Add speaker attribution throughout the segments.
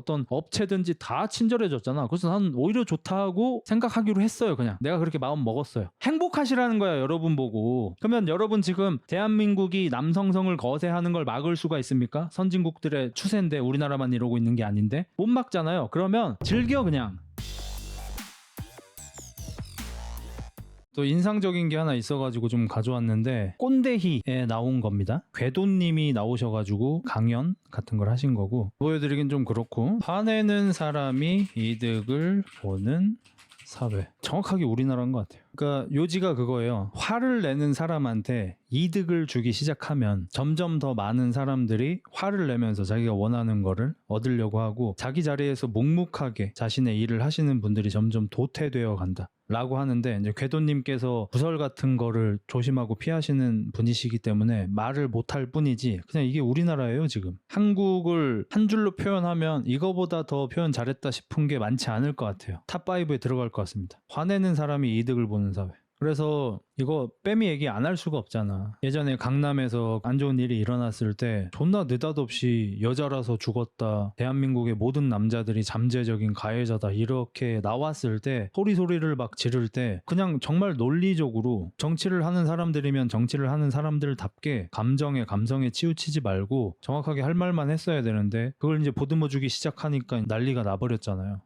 Speaker 1: 어떤 업체든지 다 친절해졌잖아. 그래서 난 오히려 좋다고 생각하기로 했어요. 그냥 내가 그렇게 마음 먹었어요. 행복하시라는 거야, 여러분 보고. 그러면 여러분 지금 대한민국이 남성성을 거세하는 걸 막을 수가 있습니까? 선진국들의 추세인데 우리나라만 이러고 있는 게 아닌데 못 막잖아요. 그러면 즐겨 그냥. 또 인상적인 게 하나 있어가지고 좀 가져왔는데 꼰대희에 나온 겁니다. 궤도님이 나오셔가지고 강연 같은 걸 하신 거고 보여드리긴 좀 그렇고 화내는 사람이 이득을 보는 사회. 정확하게 우리나라인 것 같아요. 그러니까 요지가 그거예요. 화를 내는 사람한테 이득을 주기 시작하면 점점 더 많은 사람들이 화를 내면서 자기가 원하는 거를 얻으려고 하고 자기 자리에서 묵묵하게 자신의 일을 하시는 분들이 점점 도태되어 간다. 라고 하는데 이제 궤도님께서 구설 같은 거를 조심하고 피하시는 분이시기 때문에 말을 못할 뿐이지 그냥 이게 우리나라예요 지금. 한국을 한 줄로 표현하면 이거보다 더 표현 잘했다 싶은 게 많지 않을 것 같아요. 탑5에 들어갈 것 같습니다. 화내는 사람이 이득을 보는 사회 그래서 이거 빼미 얘기 안 할 수가 없잖아. 예전에 강남에서 안 좋은 일이 일어났을 때 존나 느닷없이 여자라서 죽었다. 대한민국의 모든 남자들이 잠재적인 가해자다. 이렇게 나왔을 때 소리 소리를 막 지를 때 그냥 정말 논리적으로 정치를 하는 사람들이면 정치를 하는 사람들답게 감정에 감성에 치우치지 말고 정확하게 할 말만 했어야 되는데 그걸 이제 보듬어 주기 시작하니까 난리가 나버렸잖아요.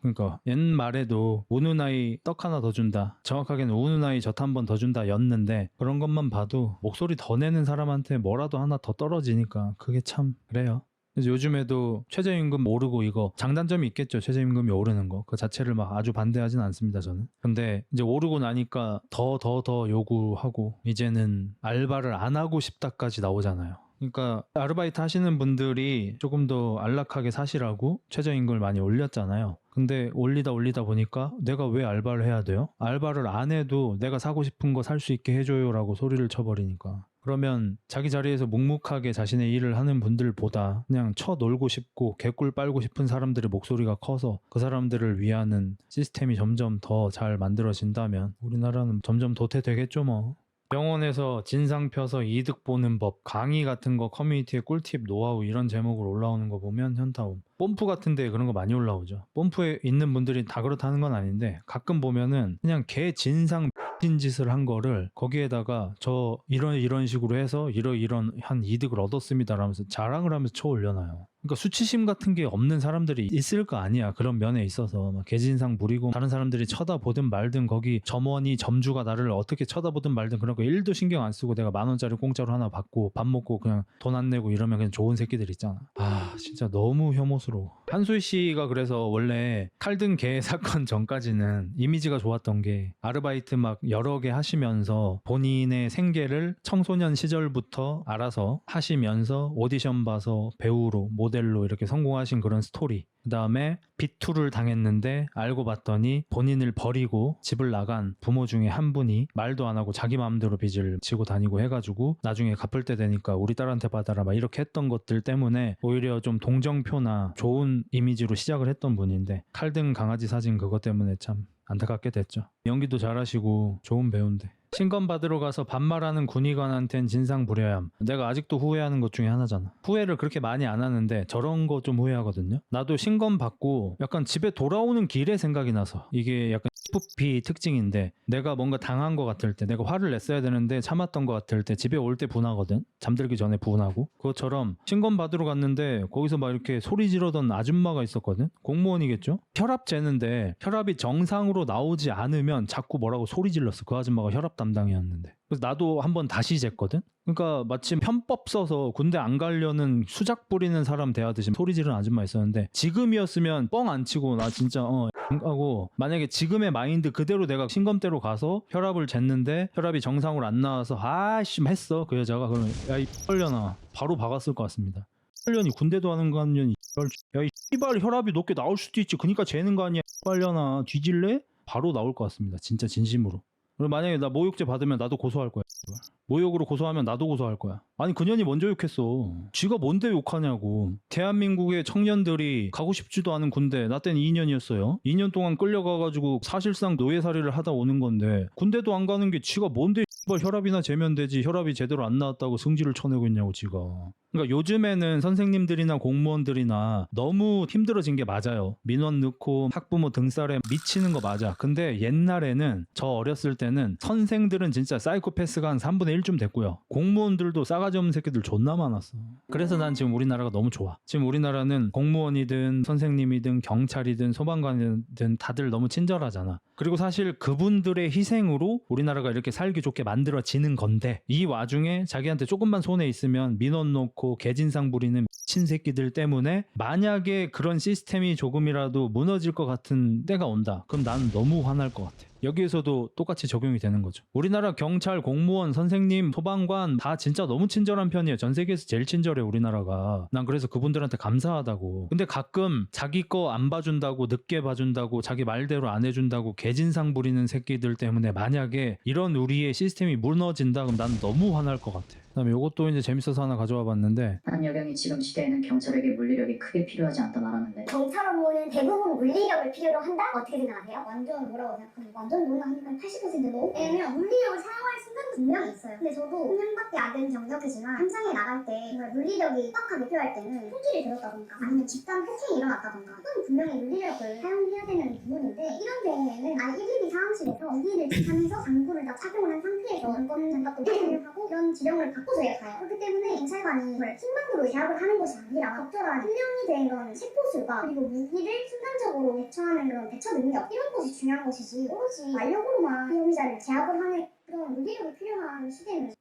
Speaker 1: 그러니까 옛말에도 우는 아이 떡 하나 더 준다. 정확하게는 우는 아이 젖 한 번 더 준다 였는데 그런 것만 봐도 목소리 더 내는 사람한테 뭐라도 하나 더 떨어지니까 그게 참 그래요. 그래서 요즘에도 최저임금 오르고 이거 장단점이 있겠죠. 최저임금이 오르는 거. 그 자체를 막 아주 반대하진 않습니다, 저는. 근데 이제 오르고 나니까 더 더 더 요구하고 이제는 알바를 안 하고 싶다까지 나오잖아요. 그러니까 아르바이트 하시는 분들이 조금 더 안락하게 사시라고 최저임금을 많이 올렸잖아요. 근데 올리다 올리다 보니까 내가 왜 알바를 해야 돼요? 알바를 안 해도 내가 사고 싶은 거 살 수 있게 해줘요라고 소리를 쳐버리니까. 그러면 자기 자리에서 묵묵하게 자신의 일을 하는 분들보다 그냥 쳐 놀고 싶고 개꿀 빨고 싶은 사람들의 목소리가 커서 그 사람들을 위하는 시스템이 점점 더 잘 만들어진다면 우리나라는 점점 도태되겠죠 뭐. 병원에서 진상 펴서 이득 보는 법, 강의 같은 거 커뮤니티에 꿀팁, 노하우 이런 제목으로 올라오는 거 보면 현타움. 뽐프 같은데 그런 거 많이 올라오죠. 뽐프에 있는 분들이 다 그렇다는 건 아닌데 가끔 보면은 그냥 개 진상 진 짓을 한 거를 거기에다가 저 이런 이런 식으로 해서 이러 이런 한 이득을 얻었습니다 라면서 자랑을 하면서 쳐 올려놔요. 그러니까 수치심 같은 게 없는 사람들이 있을 거 아니야. 그런 면에 있어서 막 개진상 부리고 다른 사람들이 쳐다보든 말든 거기 점원이 점주가 나를 어떻게 쳐다보든 말든 그런 거 1도 신경 안 쓰고 내가 만 원짜리 공짜로 하나 받고 밥 먹고 그냥 돈 안 내고 이러면 그냥 좋은 새끼들 있잖아. 아 진짜 너무 혐오스러워. 한소희 씨가 그래서 원래 칼든 개 사건 전까지는 이미지가 좋았던 게 아르바이트 막 여러 개 하시면서 본인의 생계를 청소년 시절부터 알아서 하시면서 오디션 봐서 배우로 모델 로 이렇게 성공하신 그런 스토리. 그 다음에 비투를 당했는데 알고 봤더니 본인을 버리고 집을 나간 부모 중에 한 분이 말도 안 하고 자기 마음대로 빚을 지고 다니고 해가지고 나중에 갚을 때 되니까 우리 딸한테 받아라 막 이렇게 했던 것들 때문에 오히려 좀 동정표나 좋은 이미지로 시작을 했던 분인데 칼등 강아지 사진 그것 때문에 참 안타깝게 됐죠. 연기도 잘하시고 좋은 배우인데. 신검 받으러 가서 반말하는 군의관한텐 진상 부려얌. 내가 아직도 후회하는 것 중에 하나잖아. 후회를 그렇게 많이 안 하는데 저런 거 좀 후회하거든요. 나도 신검 받고 약간 집에 돌아오는 길에 생각이 나서 이게 약간 FP 특징인데 내가 뭔가 당한 것 같을 때 내가 화를 냈어야 되는데 참았던 것 같을 때 집에 올 때 분하거든 잠들기 전에 분하고 그것처럼 신검 받으러 갔는데 거기서 막 이렇게 소리 지르던 아줌마가 있었거든 공무원이겠죠 혈압 재는데 혈압이 정상으로 나오지 않으면 자꾸 뭐라고 소리 질렀어 그 아줌마가 혈압 담당이었는데 그래서 나도 한번 다시 쟀거든 그러니까 마침 편법 써서 군대 안 가려는 수작 부리는 사람 대하듯이 소리 지르는 아줌마 있었는데 지금이었으면 뻥 안 치고 나 진짜 어 하고 만약에 지금의 마인드 그대로 내가 신검대로 가서 혈압을 쟀는데 혈압이 정상으로 안 나와서 아씨 했어 그 여자가 그러면 야이 뻘려나 바로 박았을 것 같습니다. 뻘련이 군대도 하는 거 아니냐 야이 씨발 혈압이 높게 나올 수도 있지 그니까 재는 거 아니야 뻘려나 뒤질래? 바로 나올 것 같습니다. 진짜 진심으로. 만약에 나 모욕죄 받으면 나도 고소할 거야. 모욕으로 고소하면 나도 고소할 거야. 아니 그년이 먼저 욕했어. 쥐가 뭔데 욕하냐고. 대한민국의 청년들이 가고 싶지도 않은 군대 나 때는 2년이었어요. 2년 동안 끌려가가지고 사실상 노예살이를 하다 오는 건데 군대도 안 가는 게 쥐가 뭔데 씨발 혈압이나 재면 되지 혈압이 제대로 안 나왔다고 승질을 쳐내고 있냐고 지가. 그러니까 요즘에는 선생님들이나 공무원들이나 너무 힘들어진 게 맞아요. 민원 넣고 학부모 등살에 미치는 거 맞아. 근데 옛날에는 저 어렸을 때는 선생들은 진짜 사이코패스가 한 3분의 1좀 됐고요. 공무원들도 싸가 지 없는 새끼들 존나 많았어. 그래서 난 지금 우리나라가 너무 좋아. 지금 우리나라는 공무원이든 선생님이든 경찰이든 소방관이든 다들 너무 친절하잖아. 그리고 사실 그분들의 희생으로 우리나라가 이렇게 살기 좋게 만들어지는 건데 이 와중에 자기한테 조금만 손해 있으면 민원 놓고 개진상 부리는 미친 새끼들 때문에 만약에 그런 시스템이 조금이라도 무너질 것 같은 때가 온다. 그럼 나는 너무 화날 것 같아. 여기에서도 똑같이 적용이 되는 거죠. 우리나라 경찰, 공무원, 선생님, 소방관 다 진짜 너무 친절한 편이에요. 전 세계에서 제일 친절해 우리나라가. 난 그래서 그분들한테 감사하다고. 근데 가끔 자기 거 안 봐준다고 늦게 봐준다고 자기 말대로 안 해준다고 개진상 부리는 새끼들 때문에 만약에 이런 우리의 시스템이 무너진다 그럼 난 너무 화날 것 같아. 그다음에 이것도 이제 재밌어서 하나 가져와 봤는데
Speaker 2: 한 여경이 지금 시대에는 경찰에게 물리력이 크게 필요하지 않다 말하는데
Speaker 3: 경찰 업무는 대부분 물리력을 필요로 한다? 어떻게 생각하세요? 완전 뭐라고 생각하면 완전 노나 하니까 80% 노? 왜냐면 물리력을 사용할 순간도 분명히 있어요. 근데 저도 5년밖에 안 된 경력이지만 현장에 나갈 때 정말 물리력이 빡하게 필요할 때는 총기를 들었다던가 아니면 집단 폭행이 일어났다던가 그건 분명히 물리력을 사용해야 되는 부분인데 이런 경우에는 아예 112 상황실에서 무기를 지참해서 장구를 다 착용을 한 상태에서 안건 장갑도 착용하고 이런 지령을 받고 저희가 가요. 그렇기 때문에 경찰관이 그걸 힘만으로 제압을 하는 것이 아니라 적절한 훈련이 된 그런 체포술과 그리고 무기를 순간적으로 대처하는 그런 대처 능력 이런 것이 중요한 것이지 오로지 완력으로만 피해자를 제압을 하는 그런 물리력이 필요한 시대는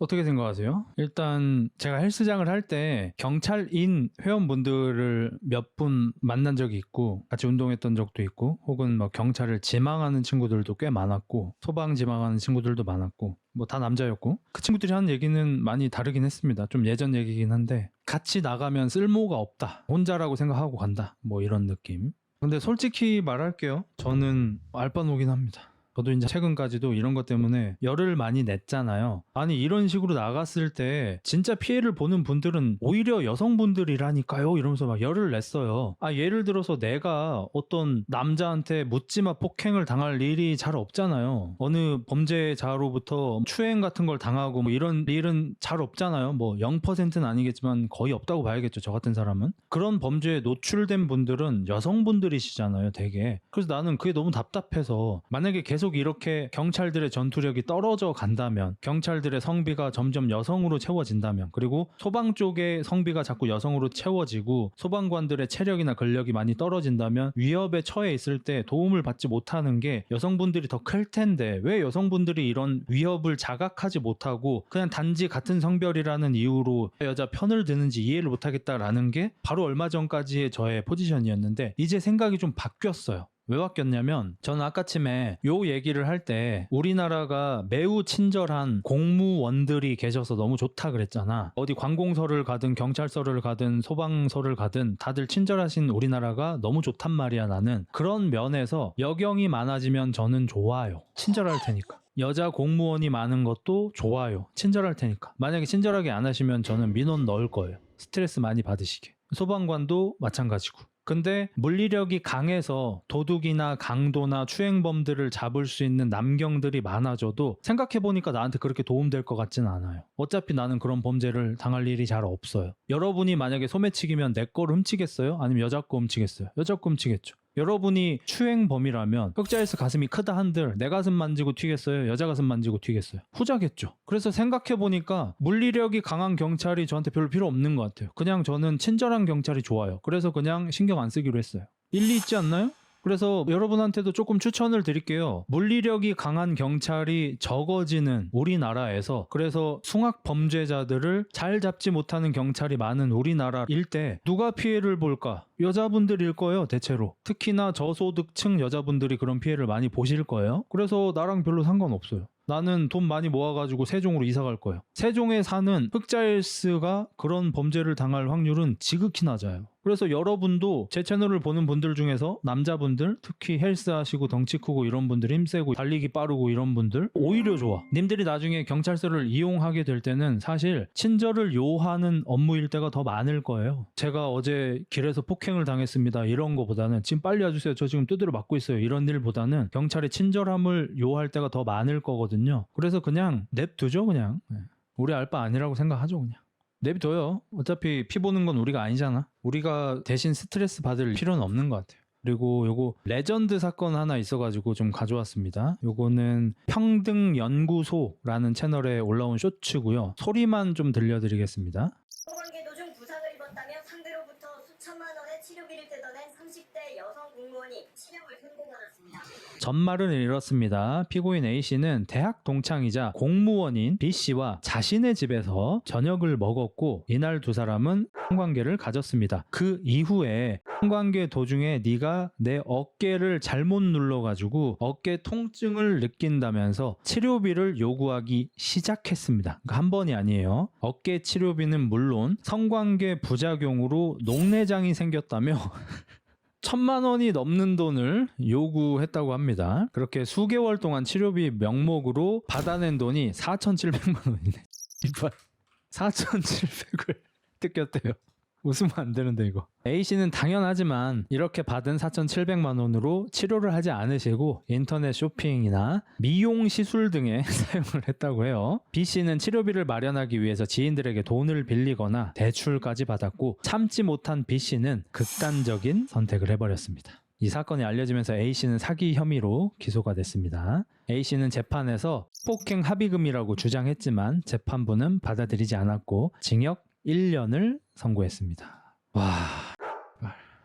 Speaker 1: 어떻게 생각하세요? 일단 제가 헬스장을 할 때 경찰인 회원분들을 몇 분 만난 적이 있고 같이 운동했던 적도 있고 혹은 뭐 경찰을 지망하는 친구들도 꽤 많았고 소방 지망하는 친구들도 많았고 뭐 다 남자였고 그 친구들이 하는 얘기는 많이 다르긴 했습니다. 좀 예전 얘기긴 한데 같이 나가면 쓸모가 없다. 혼자라고 생각하고 간다. 뭐 이런 느낌. 근데 솔직히 말할게요. 저는 알바노긴 합니다. 저도 이제 최근까지도 이런 것 때문에 열을 많이 냈잖아요. 아니 이런 식으로 나갔을 때 진짜 피해를 보는 분들은 오히려 여성분들이라니까요. 이러면서 막 열을 냈어요. 아 예를 들어서 내가 어떤 남자한테 묻지마 폭행을 당할 일이 잘 없잖아요. 어느 범죄자로부터 추행 같은 걸 당하고 뭐 이런 일은 잘 없잖아요. 뭐 0%는 아니겠지만 거의 없다고 봐야겠죠. 저 같은 사람은. 그런 범죄에 노출된 분들은 여성분들이시잖아요. 되게. 그래서 나는 그게 너무 답답해서 만약에 계속 이렇게 경찰들의 전투력이 떨어져 간다면 경찰들의 성비가 점점 여성으로 채워진다면 그리고 소방 쪽의 성비가 자꾸 여성으로 채워지고 소방관들의 체력이나 근력이 많이 떨어진다면 위협에 처해 있을 때 도움을 받지 못하는 게 여성분들이 더 클 텐데 왜 여성분들이 이런 위협을 자각하지 못하고 그냥 단지 같은 성별이라는 이유로 여자 편을 드는지 이해를 못하겠다라는 게 바로 얼마 전까지의 저의 포지션이었는데 이제 생각이 좀 바뀌었어요. 왜 바뀌었냐면 저는 아까쯤에 요 얘기를 할 때 우리나라가 매우 친절한 공무원들이 계셔서 너무 좋다 그랬잖아. 어디 관공서를 가든 경찰서를 가든 소방서를 가든 다들 친절하신 우리나라가 너무 좋단 말이야 나는. 그런 면에서 여경이 많아지면 저는 좋아요. 친절할 테니까. 여자 공무원이 많은 것도 좋아요. 친절할 테니까. 만약에 친절하게 안 하시면 저는 민원 넣을 거예요. 스트레스 많이 받으시게. 소방관도 마찬가지고. 근데 물리력이 강해서 도둑이나 강도나 추행범들을 잡을 수 있는 남경들이 많아져도 생각해보니까 나한테 그렇게 도움될 것 같진 않아요. 어차피 나는 그런 범죄를 당할 일이 잘 없어요. 여러분이 만약에 소매치기면 내 거를 훔치겠어요? 아니면 여자 거 훔치겠어요? 여자 거 훔치겠죠. 여러분이 추행범이라면 흑자에서 가슴이 크다 한들 내 가슴 만지고 튀겠어요? 여자 가슴 만지고 튀겠어요? 후자겠죠. 그래서 생각해보니까 물리력이 강한 경찰이 저한테 별로 필요 없는 것 같아요. 그냥 저는 친절한 경찰이 좋아요. 그래서 그냥 신경 안 쓰기로 했어요. 일리 있지 않나요? 그래서 여러분한테도 조금 추천을 드릴게요. 물리력이 강한 경찰이 적어지는 우리나라에서 그래서 숭악 범죄자들을 잘 잡지 못하는 경찰이 많은 우리나라일 때 누가 피해를 볼까? 여자분들일 거예요, 대체로. 특히나 저소득층 여자분들이 그런 피해를 많이 보실 거예요. 그래서 나랑 별로 상관없어요. 나는 돈 많이 모아가지고 세종으로 이사 갈 거예요. 세종에 사는 흑자일스가 그런 범죄를 당할 확률은 지극히 낮아요. 그래서 여러분도 제 채널을 보는 분들 중에서 남자분들 특히 헬스 하시고 덩치 크고 이런 분들 힘세고 달리기 빠르고 이런 분들 오히려 좋아. 님들이 나중에 경찰서를 이용하게 될 때는 사실 친절을 요하는 업무일 때가 더 많을 거예요. 제가 어제 길에서 폭행을 당했습니다. 이런 거보다는 지금 빨리 와주세요. 저 지금 두드려 맞고 있어요. 이런 일보다는 경찰의 친절함을 요할 때가 더 많을 거거든요. 그래서 그냥 냅두죠 그냥. 네. 우리 알바 아니라고 생각하죠 그냥. 내비둬요. 어차피 피 보는 건 우리가 아니잖아. 우리가 대신 스트레스 받을 필요는 없는 것 같아요. 그리고 요거 레전드 사건 하나 있어가지고 좀 가져왔습니다. 요거는 평등연구소라는 채널에 올라온 쇼츠고요. 소리만 좀 들려드리겠습니다.
Speaker 4: 성관계 도 중 부상을 입었다며 상대로부터 수천만 원의 치료비를 뜯어낸 30대 여성 공무원이 실형을 선고받았습니다.
Speaker 1: 전말은 이렇습니다. 피고인 A씨는 대학 동창이자 공무원인 B씨와 자신의 집에서 저녁을 먹었고 이날 두 사람은 성관계를 가졌습니다. 그 이후에 성관계 도중에 네가 내 어깨를 잘못 눌러가지고 어깨 통증을 느낀다면서 치료비를 요구하기 시작했습니다. 그러니까 한 번이 아니에요. 어깨 치료비는 물론 성관계 부작용으로 녹내장이 생겼다며 천만 원이 넘는 돈을 요구했다고 합니다. 그렇게 수개월 동안 치료비 명목으로 받아낸 돈이 4,700만 원이네. 이발 4,700을 뜯겼대요. 웃으면 안 되는데 이거. A씨는 당연하지만 이렇게 받은 4,700만 원으로 치료를 하지 않으시고 인터넷 쇼핑이나 미용 시술 등에 사용을 했다고 해요. B씨는 치료비를 마련하기 위해서 지인들에게 돈을 빌리거나 대출까지 받았고 참지 못한 B씨는 극단적인 선택을 해버렸습니다. 이 사건이 알려지면서 A씨는 사기 혐의로 기소가 됐습니다. A씨는 재판에서 폭행 합의금이라고 주장했지만 재판부는 받아들이지 않았고 징역 1년을 선고했습니다. 와,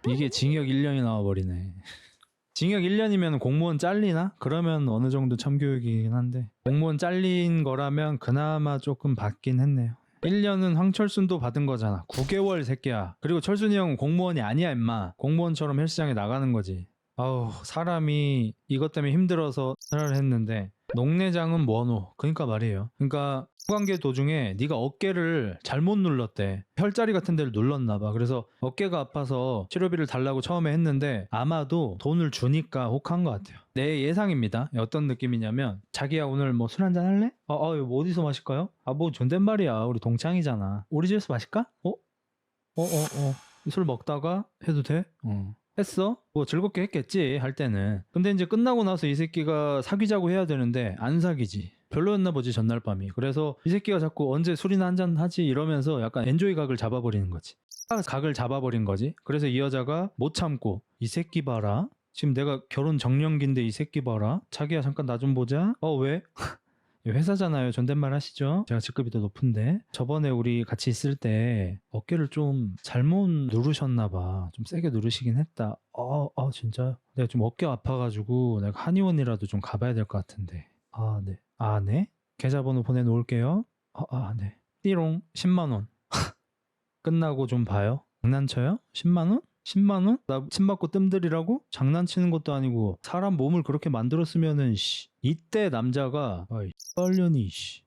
Speaker 1: 이게 징역 1년이 나와버리네. 징역 1년이면 공무원 잘리나? 그러면 어느 정도 참교육이긴 한데 공무원 잘린 거라면 그나마 조금 받긴 했네요. 1년은 황철순도 받은 거잖아. 9개월 새끼야. 그리고 철순이 형은 공무원이 아니야 임마. 공무원처럼 헬스장에 나가는 거지. 아우 사람이 이것 때문에 힘들어서 생활을 했는데 녹내장은 뭐노? 그러니까 말이에요. 그러니까 관계 도중에 네가 어깨를 잘못 눌렀대. 혈자리 같은 데를 눌렀나 봐. 그래서 어깨가 아파서 치료비를 달라고 처음에 했는데 아마도 돈을 주니까 혹한 것 같아요. 내 예상입니다. 어떤 느낌이냐면 자기야 오늘 뭐 술 한잔 할래? 아, 아 이거 뭐 어디서 마실까요? 아 뭐 존댓말이야. 우리 동창이잖아. 우리 집에서 마실까? 어? 어, 어, 어. 술 먹다가 해도 돼? 어. 했어? 뭐 즐겁게 했겠지 할 때는 근데 이제 끝나고 나서 이 새끼가 사귀자고 해야 되는데 안 사귀지 별로였나 보지 전날 밤이 그래서 이 새끼가 자꾸 언제 술이나 한 잔 하지 이러면서 약간 엔조이 각을 잡아버리는 거지 각을 잡아버린 거지 그래서 이 여자가 못 참고 이 새끼 봐라 지금 내가 결혼 정년기인데 이 새끼 봐라 자기야 잠깐 나 좀 보자 어 왜? 회사잖아요. 존댓말 하시죠? 제가 직급이 더 높은데. 저번에 우리 같이 있을 때 어깨를 좀 잘못 누르셨나 봐. 좀 세게 누르시긴 했다. 어, 어, 진짜? 내가 좀 어깨 아파가지고 내가 한의원이라도 좀 가봐야 될 것 같은데. 아, 네. 아, 네? 계좌번호 보내놓을게요. 아, 아, 네. 띠롱 10만원. 끝나고 좀 봐요. 장난쳐요? 10만원? 10만원? 나침 맞고 뜸들이라고? 장난치는 것도 아니고 사람 몸을 그렇게 만들었으면은 씨. 이때 남자가 아이 빨려니 씨.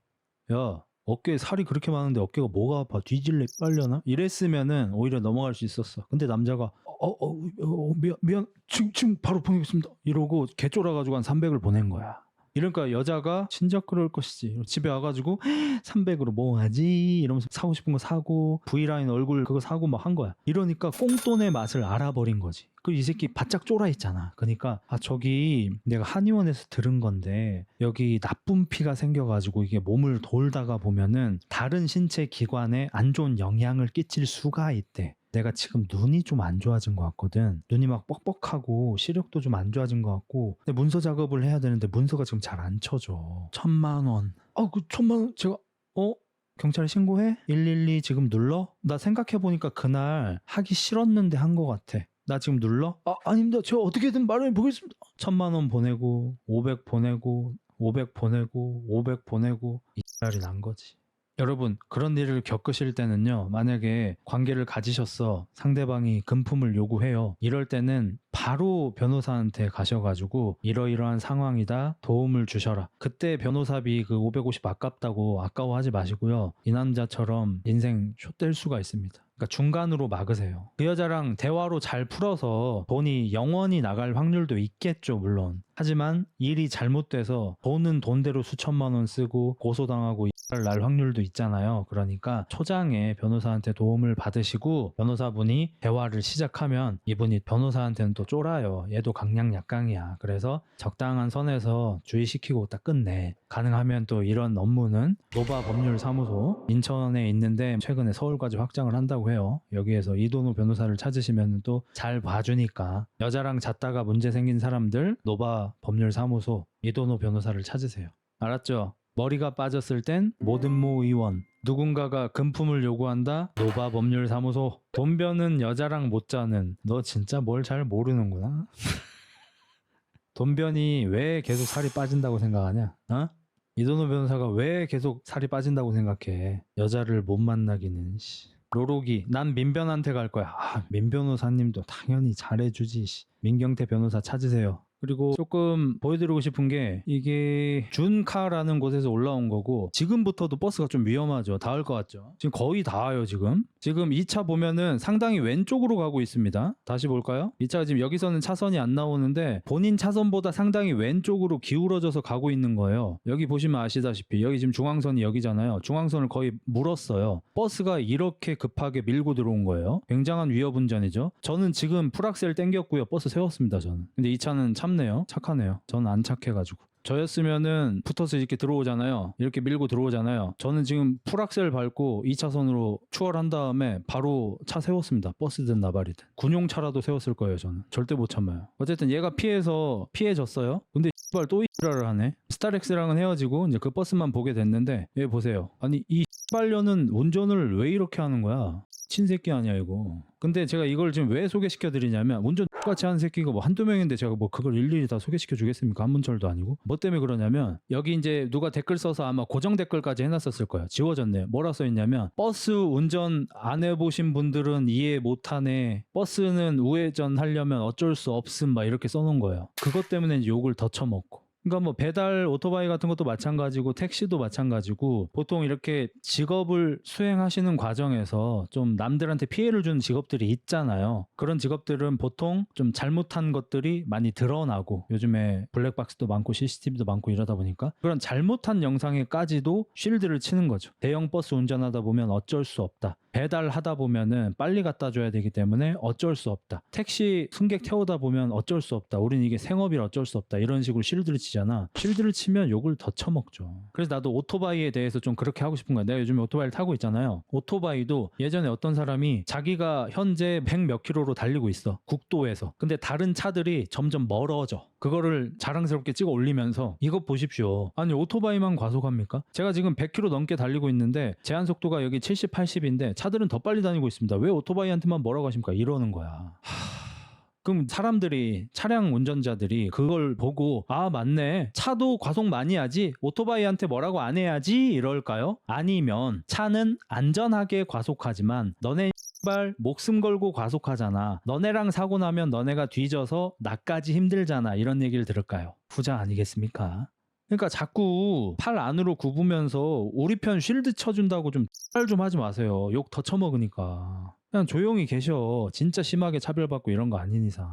Speaker 1: 야 어깨에 살이 그렇게 많은데 어깨가 뭐가 아파 뒤질래 빨려나? 이랬으면은 오히려 넘어갈 수 있었어 근데 남자가 어, 어, 어, 미안 미안 지금, 지금 바로 보내겠습니다 이러고 개쫄아가지고 한 300을 보낸 거야 이러니까 여자가 진짜 그럴 것이지. 집에 와가지고 300으로 뭐 하지? 이러면서 사고 싶은 거 사고 V라인 얼굴 그거 사고 막 한 거야. 이러니까 꽁돈의 맛을 알아버린 거지. 그이 새끼 바짝 쫄아 있잖아. 그러니까 아 저기 내가 한의원에서 들은 건데 여기 나쁜 피가 생겨가지고 이게 몸을 돌다가 보면은 다른 신체 기관에 안 좋은 영향을 끼칠 수가 있대 내가 지금 눈이 좀 안 좋아진 것 같거든. 눈이 막 뻑뻑하고 시력도 좀 안 좋아진 것 같고. 근데 문서 작업을 해야 되는데 문서가 지금 잘 안 쳐져. 천만 원. 아, 그 천만 원 제가 어? 경찰에 신고해? 112 지금 눌러? 나 생각해보니까 그날 하기 싫었는데 한 것 같아. 나 지금 눌러? 아, 아닙니다. 제가 어떻게든 마련해 보겠습니다. 천만 원 보내고, 500 보내고, 500 보내고, 500 보내고, 이 날이 난 거지. 여러분 그런 일을 겪으실 때는요 만약에 관계를 가지셨어 상대방이 금품을 요구해요. 이럴 때는 바로 변호사한테 가셔가지고 이러이러한 상황이다 도움을 주셔라. 그때 변호사비 그 550 아깝다고 아까워하지 마시고요. 이 남자처럼 인생 숏될 수가 있습니다 그러니까 중간으로 막으세요. 그 여자랑 대화로 잘 풀어서 돈이 영원히 나갈 확률도 있겠죠, 물론. 하지만 일이 잘못돼서 돈은 돈대로 수천만 원 쓰고 고소당하고 날 확률도 있잖아요. 그러니까 초장에 변호사한테 도움을 받으시고 변호사분이 대화를 시작하면 이분이 변호사한테는 또 쫄아요. 얘도 강약 약강이야. 그래서 적당한 선에서 주의시키고 딱 끝내. 가능하면 또 이런 업무는 노바 법률 사무소 인천에 있는데 최근에 서울까지 확장을 한다고 해요. 여기에서 이도노 변호사를 찾으시면 또 잘 봐주니까 여자랑 잤다가 문제 생긴 사람들 노바 법률사무소 이도노 변호사를 찾으세요. 알았죠? 머리가 빠졌을 땐 모든 모 의원 누군가가 금품을 요구한다 노바 법률사무소 돈변은 여자랑 못 자는 너 진짜 뭘 잘 모르는구나 돈변이 왜 계속 살이 빠진다고 생각하냐 어? 이도노 변호사가 왜 계속 살이 빠진다고 생각해 여자를 못 만나기는 씨. 로로기 난 민변한테 갈 거야 아, 민 변호사님도 당연히 잘해주지 씨. 민경태 변호사 찾으세요 그리고 조금 보여드리고 싶은 게 이게 준카라는 곳에서 올라온 거고 지금부터도 버스가 좀 위험하죠. 닿을 것 같죠. 지금 거의 닿아요 지금. 지금 2차 보면은 상당히 왼쪽으로 가고 있습니다. 다시 볼까요? 2차가 지금 여기서는 차선이 안 나오는데 본인 차선보다 상당히 왼쪽으로 기울어져서 가고 있는 거예요. 여기 보시면 아시다시피 여기 지금 중앙선이 여기잖아요. 중앙선을 거의 물었어요. 버스가 이렇게 급하게 밀고 들어온 거예요. 굉장한 위협 운전이죠. 저는 지금 풀악셀 땡겼고요. 버스 세웠습니다. 저는. 근데 이 차는 참 네요. 착하네요. 저는 안 착해가지고. 저였으면은 붙어서 이렇게 들어오잖아요. 이렇게 밀고 들어오잖아요. 저는 지금 풀악셀 밟고 2차선으로 추월한 다음에 바로 차 세웠습니다. 버스든 나발이든. 군용차라도 세웠을 거예요, 저는. 절대 못 참아요. 어쨌든 얘가 피해서 피해졌어요. 근데 씨발 또 이라를 하네. 스타렉스랑은 헤어지고 이제 그 버스만 보게 됐는데 얘 보세요. 아니 이 씨발년은 운전을 왜 이렇게 하는 거야? 친새끼 아니야 이거. 근데 제가 이걸 지금 왜 소개시켜 드리냐면 운전 똑같이 하는 새끼가 뭐 한두 명인데 제가 뭐 그걸 일일이 다 소개시켜 주겠습니까? 한문철도 아니고. 뭐 때문에 그러냐면 여기 이제 누가 댓글 써서 아마 고정 댓글까지 해놨었을 거예요. 지워졌네. 뭐라 써 있냐면 버스 운전 안 해보신 분들은 이해 못하네. 버스는 우회전 하려면 어쩔 수 없음 막 이렇게 써놓은 거예요. 그것 때문에 욕을 더 처먹고. 그러니까 뭐 배달 오토바이 같은 것도 마찬가지고 택시도 마찬가지고 보통 이렇게 직업을 수행하시는 과정에서 좀 남들한테 피해를 주는 직업들이 있잖아요. 그런 직업들은 보통 좀 잘못한 것들이 많이 드러나고 요즘에 블랙박스도 많고 CCTV도 많고 이러다 보니까 그런 잘못한 영상에까지도 쉴드를 치는 거죠. 대형 버스 운전하다 보면 어쩔 수 없다. 배달하다 보면은 빨리 갖다 줘야 되기 때문에 어쩔 수 없다. 택시 승객 태우다 보면 어쩔 수 없다. 우린 이게 생업이라 어쩔 수 없다. 이런 식으로 실드를 치잖아. 실드를 치면 욕을 더 처먹죠. 그래서 나도 오토바이에 대해서 좀 그렇게 하고 싶은 거야. 내가 요즘에 오토바이를 타고 있잖아요. 오토바이도 예전에 어떤 사람이 자기가 현재 100 몇 킬로로 달리고 있어. 국도에서. 근데 다른 차들이 점점 멀어져. 그거를 자랑스럽게 찍어 올리면서 이것 보십시오. 아니 오토바이만 과속합니까? 제가 지금 100km 넘게 달리고 있는데 제한 속도가 여기 70, 80인데 차 들은 더 빨리 다니고 있습니다. 왜 오토바이한테만 뭐라고 하십니까? 이러는 거야. 하... 그럼 사람들이 차량 운전자들이 그걸 보고 아 맞네 차도 과속 많이 하지 오토바이한테 뭐라고 안 해야지 이럴까요? 아니면 차는 안전하게 과속하지만 너네 발 목숨 걸고 과속하잖아 너네랑 사고 나면 너네가 뒤져서 나까지 힘들잖아 이런 얘기를 들을까요? 후자 아니겠습니까? 그러니까 자꾸 팔 안으로 굽으면서 우리 편 쉴드 쳐준다고 좀 X발 좀 하지 마세요. 욕더 처먹으니까. 그냥 조용히 계셔. 진짜 심하게 차별받고 이런 거 아닌 이상.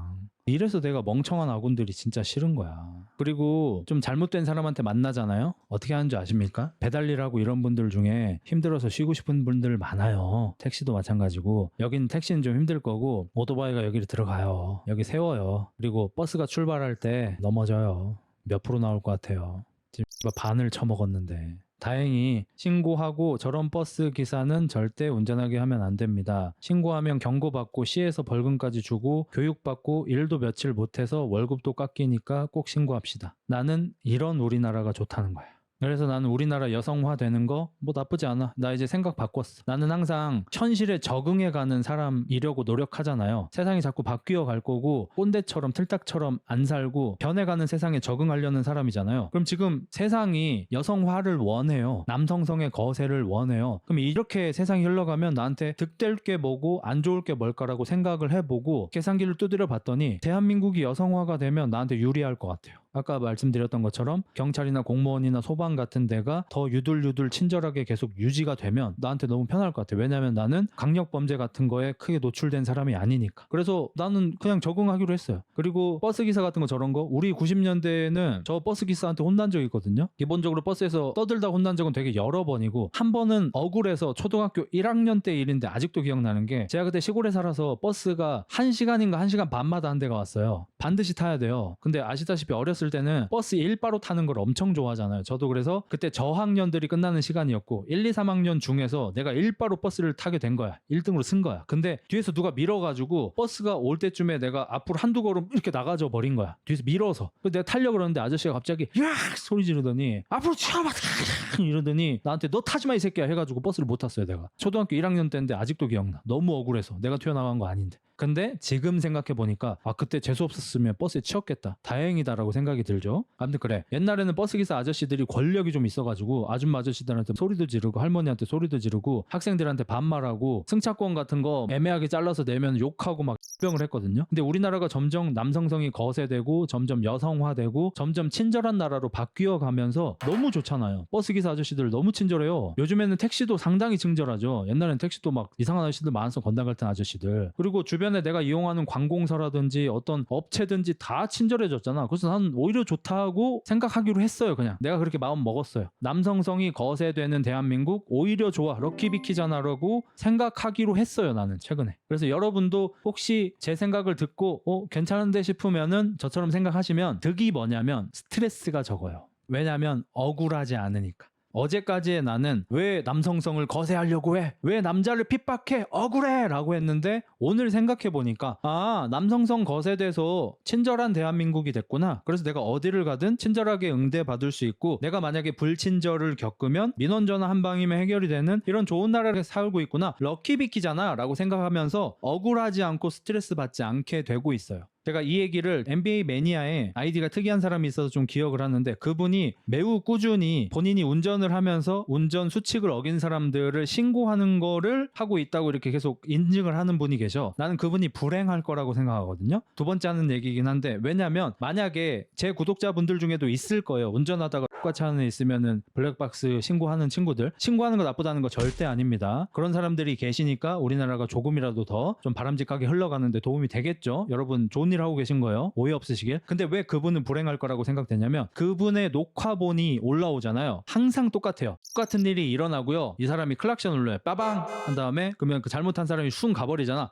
Speaker 1: 이래서 내가 멍청한 아군들이 진짜 싫은 거야. 그리고 좀 잘못된 사람한테 만나잖아요? 어떻게 하는 줄 아십니까? 배달일하고 이런 분들 중에 힘들어서 쉬고 싶은 분들 많아요. 택시도 마찬가지고. 여긴 택시는 좀 힘들 거고, 오토바이가 여기를 들어가요. 여기 세워요. 그리고 버스가 출발할 때 넘어져요. 몇 프로 나올 것 같아요. 지금 반을 쳐먹었는데. 다행히 신고하고 저런 버스 기사는 절대 운전하게 하면 안 됩니다. 신고하면 경고받고 시에서 벌금까지 주고 교육받고 일도 며칠 못해서 월급도 깎이니까 꼭 신고합시다. 나는 이런 우리나라가 좋다는 거야. 그래서 나는 우리나라 여성화 되는 거 뭐 나쁘지 않아. 나 이제 생각 바꿨어. 나는 항상 현실에 적응해 가는 사람이려고 노력하잖아요. 세상이 자꾸 바뀌어 갈 거고 꼰대처럼 틀딱처럼 안 살고 변해가는 세상에 적응하려는 사람이잖아요. 그럼 지금 세상이 여성화를 원해요. 남성성의 거세를 원해요. 그럼 이렇게 세상이 흘러가면 나한테 득될 게 뭐고 안 좋을 게 뭘까라고 생각을 해보고 계산기를 두드려 봤더니 대한민국이 여성화가 되면 나한테 유리할 것 같아요. 아까 말씀드렸던 것처럼 경찰이나 공무원이나 소방 같은 데가 더 유들유들 친절하게 계속 유지가 되면 나한테 너무 편할 것 같아. 왜냐면 나는 강력 범죄 같은 거에 크게 노출된 사람이 아니니까. 그래서 나는 그냥 적응하기로 했어요. 그리고 버스 기사 같은 거 저런 거 우리 90년대에는 저 버스 기사한테 혼난 적이 있거든요. 기본적으로 버스에서 떠들다 혼난 적은 되게 여러 번이고 한 번은 억울해서 초등학교 1학년 때 일인데 아직도 기억나는 게 제가 그때 시골에 살아서 버스가 1시간인가 1시간 반마다 한 대가 왔어요. 반드시 타야 돼요. 근데 아시다시피 어렸을 때는 버스 일바로 타는 걸 엄청 좋아하잖아요. 저도 그래서 그때 저학년들이 끝나는 시간이었고 1, 2, 3학년 중에서 내가 일바로 버스를 타게 된 거야. 1등으로 쓴 거야. 근데 뒤에서 누가 밀어가지고 버스가 올 때쯤에 내가 앞으로 한두 걸음 이렇게 나가져 버린 거야. 뒤에서 밀어서. 내가 타려고 그러는데 아저씨가 갑자기 야 소리 지르더니 앞으로 튀어봐 이러더니 나한테 너 타지 마 이 새끼야 해가지고 버스를 못 탔어요 내가. 초등학교 1학년 때인데 아직도 기억나. 너무 억울해서 내가 튀어나간 거 아닌데. 근데 지금 생각해 보니까 아 그때 재수 없었으면 버스에 치였겠다. 다행이다라고 생각이 들죠. 아무튼 그래. 옛날에는 버스 기사 아저씨들이 권력이 좀 있어가지고 아줌마 아저씨들한테 소리도 지르고 할머니한테 소리도 지르고 학생들한테 반말하고 승차권 같은 거 애매하게 잘라서 내면 욕하고 막 병을 했거든요. 근데 우리나라가 점점 남성성이 거세되고 점점 여성화되고 점점 친절한 나라로 바뀌어 가면서 너무 좋잖아요. 버스 기사 아저씨들 너무 친절해요. 요즘에는 택시도 상당히 친절하죠. 옛날에는 택시도 막 이상한 아저씨들 많았어 건당 같은 아저씨들. 그리고 주변 에 내가 이용하는 관공서라든지 어떤 업체든지 다 친절해졌잖아. 그래서 난 오히려 좋다고 생각하기로 했어요. 그냥 내가 그렇게 마음 먹었어요. 남성성이 거세되는 대한민국 오히려 좋아 럭키비키잖아라고 생각하기로 했어요. 나는 최근에. 그래서 여러분도 혹시 제 생각을 듣고 어 괜찮은데 싶으면은 저처럼 생각하시면 득이 뭐냐면 스트레스가 적어요. 왜냐면 억울하지 않으니까. 어제까지의 나는 왜 남성성을 거세하려고 해? 왜 남자를 핍박해? 억울해! 라고 했는데 오늘 생각해보니까 아, 남성성 거세돼서 친절한 대한민국이 됐구나. 그래서 내가 어디를 가든 친절하게 응대받을 수 있고 내가 만약에 불친절을 겪으면 민원전화 한 방이면 해결이 되는 이런 좋은 나라에 살고 있구나. 럭키비키잖아. 라고 생각하면서 억울하지 않고 스트레스 받지 않게 되고 있어요. 제가 이 얘기를 NBA 매니아에 아이디가 특이한 사람이 있어서 좀 기억을 하는데 그분이 매우 꾸준히 본인이 운전을 하면서 운전 수칙을 어긴 사람들을 신고하는 거를 하고 있다고 이렇게 계속 인증을 하는 분이 계셔. 나는 그분이 불행할 거라고 생각하거든요. 두 번째 하는 얘기긴 한데 왜냐면 만약에 제 구독자분들 중에도 있을 거예요. 운전하다가 하는 애 있으면은 블랙박스 신고하는 친구들 신고하는 거 나쁘다는 거 절대 아닙니다. 그런 사람들이 계시니까 우리나라가 조금이라도 더 좀 바람직하게 흘러가는데 도움이 되겠죠. 여러분 좋은 일 하고 계신 거예요. 오해 없으시길. 근데 왜 그분은 불행할 거라고 생각되냐면 그분의 녹화본이 올라오잖아요. 항상 똑같아요. 똑같은 일이 일어나고요. 이 사람이 클락션 울려요. 빠방 한 다음에 그러면 그 잘못한 사람이 슝 가버리잖아.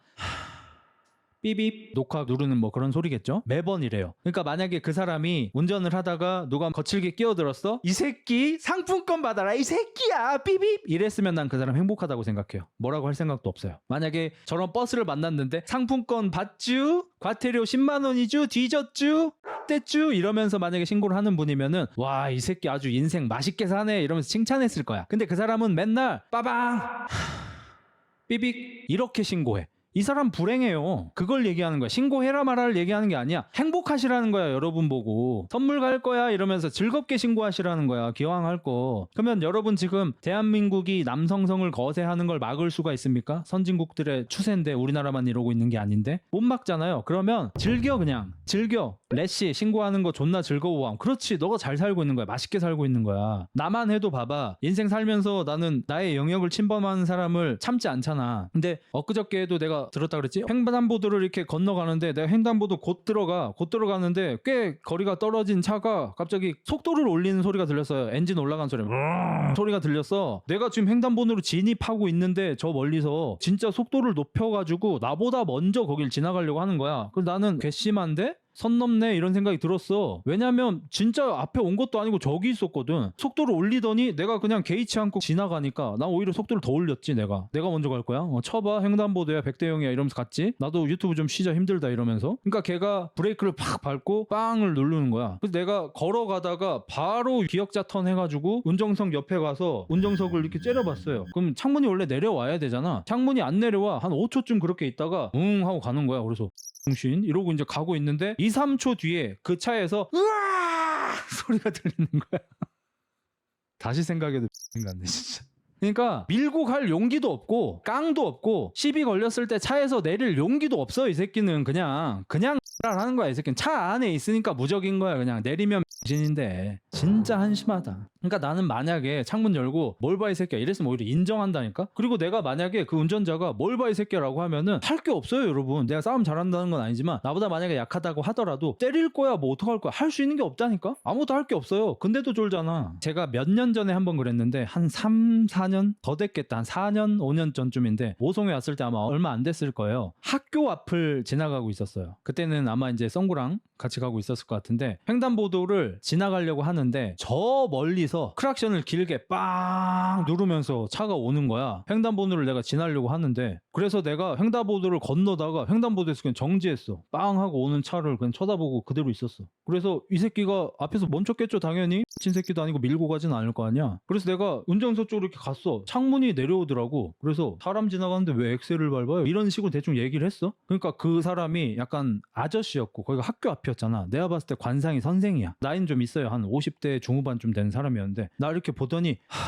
Speaker 1: 삐빕 녹화 누르는 뭐 그런 소리겠죠? 매번 이래요. 그러니까 만약에 그 사람이 운전을 하다가 누가 거칠게 끼어들었어? 이 새끼 상품권 받아라 이 새끼야 삐빕 이랬으면 난 그 사람 행복하다고 생각해요. 뭐라고 할 생각도 없어요. 만약에 저런 버스를 만났는데 상품권 받쥬? 과태료 10만 원이쥬? 뒤졌쥬? 떼쥬? 이러면서 만약에 신고를 하는 분이면은 와 이 새끼 아주 인생 맛있게 사네 이러면서 칭찬했을 거야. 근데 그 사람은 맨날 빠방 삐빅 이렇게 신고해. 이 사람 불행해요. 그걸 얘기하는 거야. 신고해라 말아를 얘기하는 게 아니야. 행복하시라는 거야, 여러분 보고. 선물 갈 거야 이러면서 즐겁게 신고하시라는 거야. 기왕 할 거. 그러면 여러분 지금 대한민국이 남성성을 거세하는 걸 막을 수가 있습니까? 선진국들의 추세인데 우리나라만 이러고 있는 게 아닌데 못 막잖아요. 그러면 즐겨 그냥 즐겨. 레시 신고하는 거 존나 즐거워. 그렇지. 너가 잘 살고 있는 거야. 맛있게 살고 있는 거야. 나만 해도 봐봐. 인생 살면서 나는 나의 영역을 침범하는 사람을 참지 않잖아. 근데 엊그저께에도 내가 들었다 그랬지? 횡단보도를 이렇게 건너가는데 내가 횡단보도 곧 들어가. 곧 들어가는데 꽤 거리가 떨어진 차가 갑자기 속도를 올리는 소리가 들렸어요. 엔진 올라간 소리. 소리가 들렸어. 내가 지금 횡단보도로 진입하고 있는데 저 멀리서 진짜 속도를 높여가지고 나보다 먼저 거길 지나가려고 하는 거야. 그래서 나는 괘씸한데? 선 넘네 이런 생각이 들었어. 왜냐면 진짜 앞에 온 것도 아니고 저기 있었거든. 속도를 올리더니 내가 그냥 개의치 않고 지나가니까 나 오히려 속도를 더 올렸지 내가. 내가 먼저 갈 거야. 어, 쳐봐 횡단보도야 100대 0이야 이러면서 갔지. 나도 유튜브 좀 쉬자 힘들다 이러면서. 그러니까 걔가 브레이크를 팍 밟고 빵을 누르는 거야. 그래서 내가 걸어가다가 바로 기역자 턴 해가지고 운정석 옆에 가서 운정석을 이렇게 째려봤어요. 그럼 창문이 원래 내려와야 되잖아. 창문이 안 내려와. 한 5초쯤 그렇게 있다가 응 하고 가는 거야. 그래서 정신 이러고 이제 가고 있는데 2, 3초 뒤에 그 차에서 으아 소리가 들리는 거야. 다시 생각해도 같네 진짜. 그러니까 밀고 갈 용기도 없고 깡도 없고 시비 걸렸을 때 차에서 내릴 용기도 없어 이 새끼는 그냥 그냥 하는 거야 이 새끼는. 차 안에 있으니까 무적인 거야 그냥. 내리면 신인데. 진짜 한심하다. 그러니까 나는 만약에 창문 열고 뭘 봐 이 새끼야. 이랬으면 오히려 인정한다니까? 그리고 내가 만약에 그 운전자가 뭘 봐 이 새끼야라고 하면은 할 게 없어요 여러분. 내가 싸움 잘한다는 건 아니지만 나보다 만약에 약하다고 하더라도 때릴 거야 뭐 어떡할 거야. 할 수 있는 게 없다니까? 아무것도 할 게 없어요. 근데도 쫄잖아. 제가 몇 년 전에 한 번 그랬는데 한 3, 4년? 더 됐겠다. 한 4년 5년 전쯤인데 모송에 왔을 때 아마 얼마 안 됐을 거예요. 학교 앞을 지나가고 있었어요. 그때는 아마 이제 썬구랑 같이 가고 있었을 것 같은데 횡단보도를 지나가려고 하는데 저 멀리서 크락션을 길게 빵 누르면서 차가 오는 거야. 횡단보도를 내가 지나려고 하는데 그래서 내가 횡단보도를 건너다가 횡단보도에서 그냥 정지했어. 빵 하고 오는 차를 그냥 쳐다보고 그대로 있었어. 그래서 이 새끼가 앞에서 멈췄겠죠 당연히? 친 새끼도 아니고 밀고 가진 않을 거 아니야. 그래서 내가 운전석 쪽으로 이렇게 갔어. 창문이 내려오더라고. 그래서 사람 지나가는데 왜 엑셀을 밟아요? 이런 식으로 대충 얘기를 했어. 그러니까 그 사람이 약간 아 저씨였고 거기가 학교 앞이었잖아. 내가 봤을 때 관상이 선생이야. 나이는 좀 있어요. 한 50대 중후반쯤 된 사람이었는데 나 이렇게 보더니 하,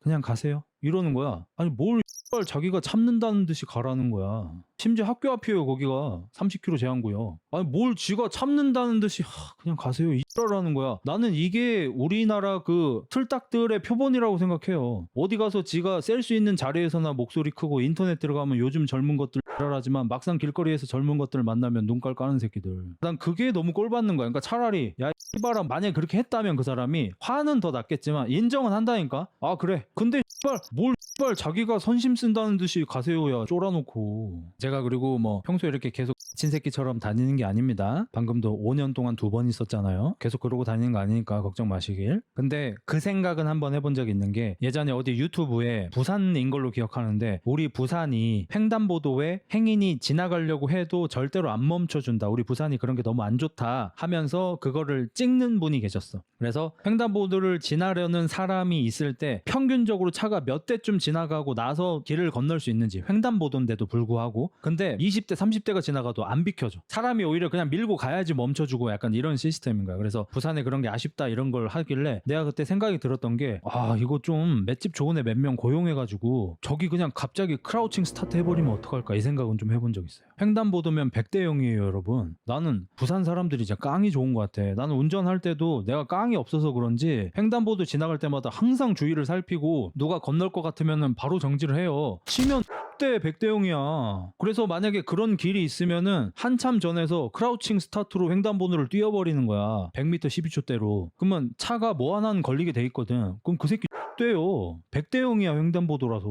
Speaker 1: 그냥 가세요? 이러는 거야. 아니 뭘 X발 자기가 참는다는 듯이 가라는 거야. 심지어 학교 앞이에요 거기가. 30km 제한구요. 아니 뭘 지가 참는다는 듯이 하, 그냥 가세요 이라라는 거야. 나는 이게 우리나라 그 틀딱들의 표본이라고 생각해요. 어디 가서 지가 셀 수 있는 자리에서나 목소리 크고 인터넷 들어가면 요즘 젊은 것들 하지만 막상 길거리에서 젊은 것들 만나면 눈깔 까는 새끼들. 난 그게 너무 꼴 받는 거야. 그러니까 차라리 야 이봐라 만약에 그렇게 했다면 그 사람이 화는 더 낫겠지만 인정은 한다니까? 아 그래. 근데 씨발 뭘 씨발 자기가 선심 쓴다는 듯이 가세요야 쫄아놓고. 제가 그리고 뭐 평소에 이렇게 계속 친새끼처럼 다니는 게 아닙니다. 방금도 5년 동안 두 번 있었잖아요. 계속 그러고 다니는 거 아니니까 걱정 마시길. 근데 그 생각은 한번 해본 적이 있는 게 예전에 어디 유튜브에 부산인 걸로 기억하는데 우리 부산이 횡단보도에 행인이 지나가려고 해도 절대로 안 멈춰준다. 우리 부산이 그런 게 너무 안 좋다 하면서 그거를 찍는 분이 계셨어. 그래서 횡단보도를 지나려는 사람이 있을 때 평균적으로 차가 몇 대쯤 지나가고 나서 길을 건널 수 있는지 횡단보도인데도 불구하고. 근데 20대 30대가 지나가도 안 비켜줘. 사람이 오히려 그냥 밀고 가야지 멈춰주고 약간 이런 시스템인 거야 그래서 부산에 그런 게 아쉽다 이런 걸 하길래 내가 그때 생각이 들었던 게 아 이거 좀 맷집 좋은 애 몇 명 고용해가지고 저기 그냥 갑자기 크라우칭 스타트 해버리면 어떡할까? 이 생각은 좀 해본 적 있어요. 횡단보도면 100대 0이에요 여러분. 나는 부산 사람들이 진짜 깡이 좋은 것 같아. 나는 운전할 때도 내가 깡이 없어서 그런지 횡단보도 지나갈 때마다 항상 주의를 살피고 누가 건널 것 같으면은 바로 정지를 해요. 치면 대 100대 0이야. 그래서 만약에 그런 길이 있으면은 한참 전에서 크라우칭 스타트로 횡단보도를 뛰어버리는 거야. 100m 12초대로. 그러면 차가 뭐 하나는 걸리게 돼 있거든. 그럼 그 새끼 돼요. 100대 0이야 횡단보도라서.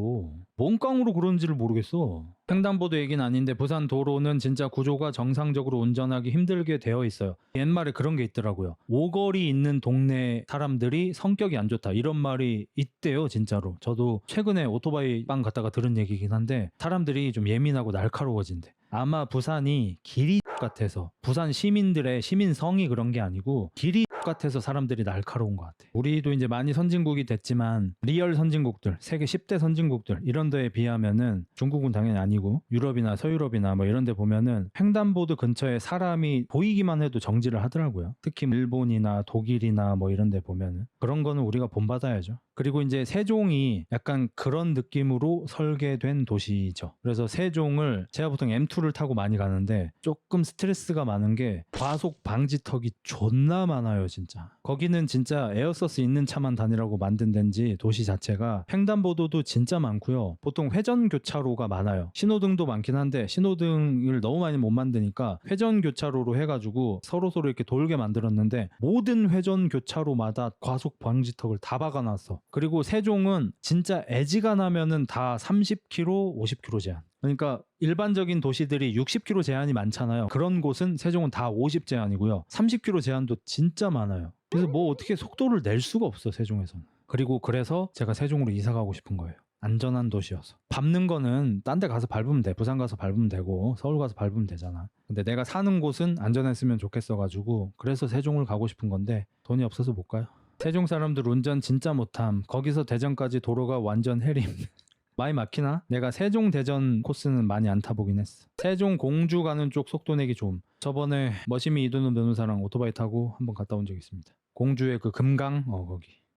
Speaker 1: 뭔 깡으로 그런지를 모르겠어. 횡단보도 얘기는 아닌데 부산 도로는 진짜 구조가 정상적으로 운전하기 힘들게 되어 있어요. 옛말에 그런 게 있더라고요. 오거리 있는 동네 사람들이 성격이 안 좋다. 이런 말이 있대요, 진짜로. 저도 최근에 오토바이 빵 갔다가 들은 얘기긴 한데 사람들이 좀 예민하고 날카로워진대. 아마 부산이 길이 같아서 부산 시민들의 시민성이 그런 게 아니고 길이 같아서 사람들이 날카로운 것 같아. 우리도 이제 많이 선진국이 됐지만 리얼 선진국들, 세계 10대 선진국들 이런 데에 비하면은 중국은 당연히 아니고 유럽이나 서유럽이나 뭐 이런 데 보면은 횡단보도 근처에 사람이 보이기만 해도 정지를 하더라고요. 특히 일본이나 독일이나 뭐 이런 데 보면은 그런 거는 우리가 본받아야죠. 그리고 이제 세종이 약간 그런 느낌으로 설계된 도시죠. 그래서 세종을 제가 보통 M2를 타고 많이 가는데 조금 스트레스가 많은 게 과속 방지턱이 존나 많아요, 진짜. 거기는 진짜 에어서스 있는 차만 다니라고 만든 데인지 도시 자체가 횡단보도도 진짜 많고요. 보통 회전 교차로가 많아요. 신호등도 많긴 한데 신호등을 너무 많이 못 만드니까 회전 교차로로 해가지고 서로 서로 이렇게 돌게 만들었는데 모든 회전 교차로마다 과속 방지턱을 다 박아놨어. 그리고 세종은 진짜 애지가 나면은 다 30km, 50km 제한. 그러니까 일반적인 도시들이 60km 제한이 많잖아요. 그런 곳은 세종은 다 50 제한이고요. 30km 제한도 진짜 많아요. 그래서 뭐 어떻게 속도를 낼 수가 없어 세종에서는. 그리고 그래서 제가 세종으로 이사 가고 싶은 거예요. 안전한 도시여서. 밟는 거는 딴 데 가서 밟으면 돼. 부산 가서 밟으면 되고 서울 가서 밟으면 되잖아. 근데 내가 사는 곳은 안전했으면 좋겠어 가지고 그래서 세종을 가고 싶은 건데 돈이 없어서 못 가요. 세종 사람들 운전 진짜 못함. 거기서 대전까지 도로가 완전 해림. 많이 막히나? 내가 세종 대전 코스는 많이 안 타보긴 했어. 세종 공주 가는 쪽 속도 내기 좀. 저번에 머시미 이두는 변호사랑 오토바이 타고 한번 갔다 온 적 있습니다. 공주의 그 금강 어 거기.